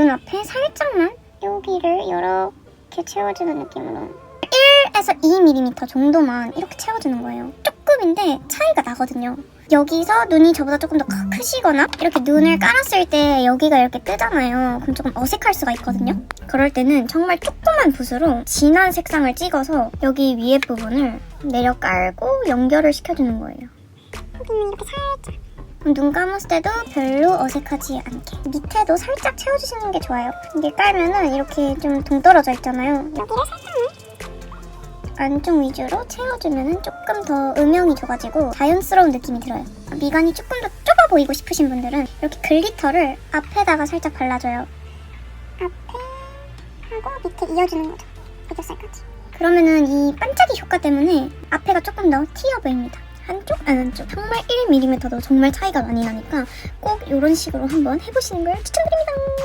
눈앞에 살짝만 여기를 이렇게 채워주는 느낌으로 1에서 2mm 정도만 이렇게 채워주는 거예요. 조금인데 차이가 나거든요. 여기서 눈이 저보다 조금 더 크- 크시거나 이렇게 눈을 깔았을 때 여기가 이렇게 뜨잖아요. 그럼 조금 어색할 수가 있거든요. 그럴 때는 정말 조그만 붓으로 진한 색상을 찍어서 여기 위에 부분을 내려 깔고 연결을 시켜주는 거예요. 그러면 이렇게 살짝 눈 감았을 때도 별로 어색하지 않게 밑에도 살짝 채워주시는 게 좋아요. 이게 깔면은 이렇게 좀 동떨어져 있잖아요. 여기를 살짝만 안쪽 위주로 채워주면은 조금 더 음영이 줘가지고 자연스러운 느낌이 들어요. 미간이 조금 더 좁아 보이고 싶으신 분들은 이렇게 글리터를 앞에다가 살짝 발라줘요. 앞에 하고 밑에 이어주는 거죠. 애교살까지. 그러면은 이 반짝이 효과 때문에 앞에가 조금 더 튀어 보입니다. 한쪽 안 한쪽 정말 1mm도 정말 차이가 많이 나니까 꼭 이런 식으로 한번 해보시는 걸 추천드립니다.